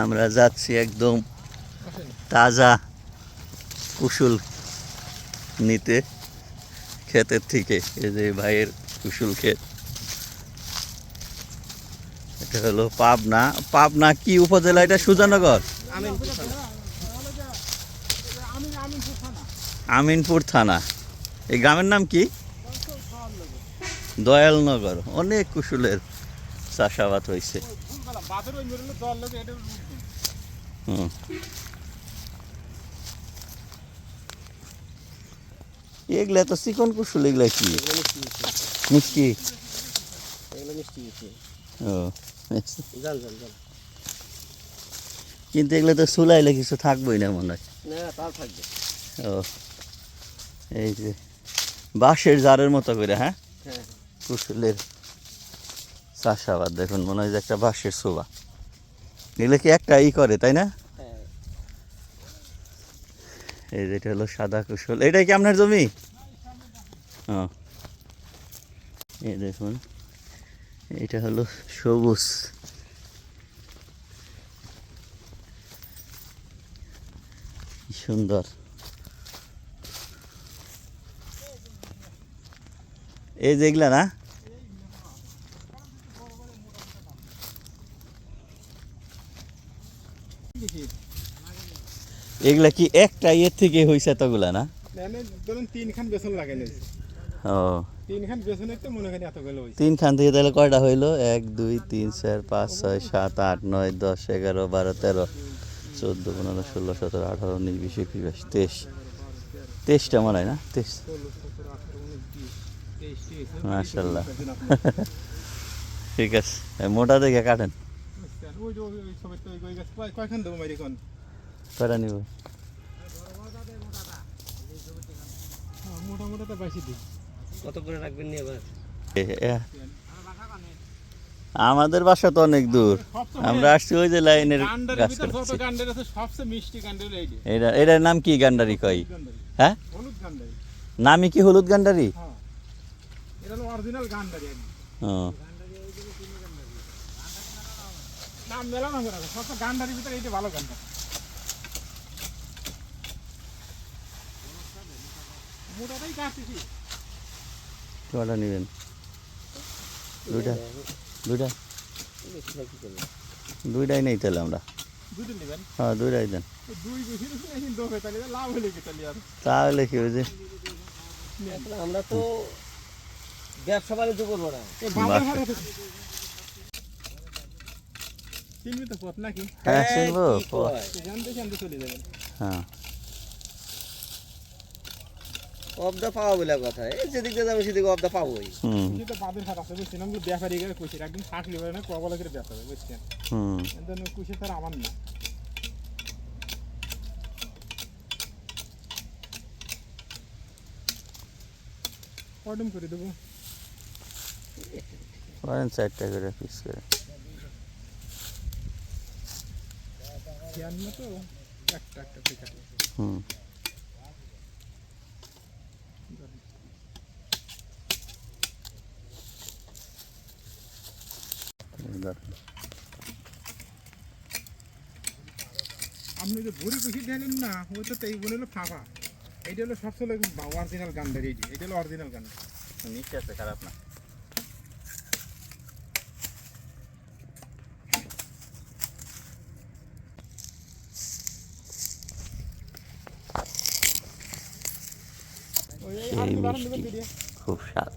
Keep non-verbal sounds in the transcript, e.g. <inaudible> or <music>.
আমরা যাচ্ছি একদম তাজা কুশুল নিতে, ক্ষেতের থেকে, এই যে ভাইয়ের কুশুল ক্ষেত। এটা হলো পাবনা। পাবনা কি উপজেলা? এটা সুজানগর? আমিনপুর থানা। এই গ্রামের নাম কি? দয়ালনগর। অনেক কুশুলের চাষাবাদ হয়েছে। এগুলা তো চিকন কুশুল এগুলা কি? মিষ্টি কিন্তু এগুলো তো চুলাইলে কিছু থাকবোই না মনে হয়। ও। এই যে বাঁশের জারের মতো করে হ্যাঁ? হ্যাঁ কুশুলের চাষাবাদ, দেখুন, মনে হয় যে একটা বাঁশের শোভা। এগুলো কি একটা ই করে, তাই না? এই যেটা হলো সাদা কুশল। এটাই কি আপনার জমি? ও। এই দেখুন, এটা হলো সবুজ। সুন্দর। এই যেগুলা না? এগুলা কি একটা ইয়ের থেকে হয়েছে এতগুলা না? মানে ধরুন তিনখান বেসন লাগাই ও। তিনখান তো মনে এতগুলো থেকে তাহলে কয়টা হইল? এক দুই তিন চার পাঁচ ছয় সাত আট নয় দশ এগারো বারো তেরো চোদ্দ পনেরো ষোলো সতেরো আঠারো উনিশ বিশ একুশ বাইশ তেইশ। তেইশটা মনে হয় না? তেইশ। <laughs> ঠিক আছে মোটা দেখে কাটেন। ওই যে ওই- ওই সবের তো ওই- ওই গাছ কয়খান দেবো মারি কোন কয়টা নিব মোটা মোটা তো বেশি দিই কত করে রাখবেন নি এবার এ- এ- আমাদের বাসা তো অনেক দূর আমরা আসছি ওই যে লাইনের এটা এটার নাম কি গান্ডারি কই হ্যাঁ নামই কি হলুদ গান্ডারি হ্যাঁ ও সবচেয়ে গান্ডারির ভিতরে এইটা ভালো গান্ডার মোটাটাই কাটতেছি কয়টা নেবেন। দুইটা দুইটা। দুইটাই নেই তাহলে আমরা। হ্যাঁ দুইটাই দেন। তাহলে কি হয়েছে? আমরা তো ব্যবসা বাণিজ্য করব না। চিনবি তো পথ নাকি? হ্যাঁ এই, শুনব জানতে জানতে চলে যাবেন হ্যাঁ। অবদা পাওয়া বলে কথা। এই যেদিক দিয়ে যাব সেদিকে অবদা পাবোই কিন্তু বাদের হাত আছে বুঝছেন? আমি ব্যাপারী গেলে কইছি। একদিন থাকলে পারে না কবলে করে ব্যস্ত হবে বুঝছেন? হুম। কিন্তু কুশি তার আমার না। কয়ডম করে দেবো? করেন চারটা করে পিস করে। খেয়াল না তো একটা একটা ঠিক আছে। হুম। আপনি যে ভুড়ি কুশি দিলেন না ওইটা তো এইগুলো হলো ফাঁপা। এইটা হলো সবচেয়ে অরিজিনাল গান্ডার এই যে এটা হলো অরিজিনাল গান্ডার নিচে আছে খারাপ না। সেই মিষ্টি। খুব স্বাদ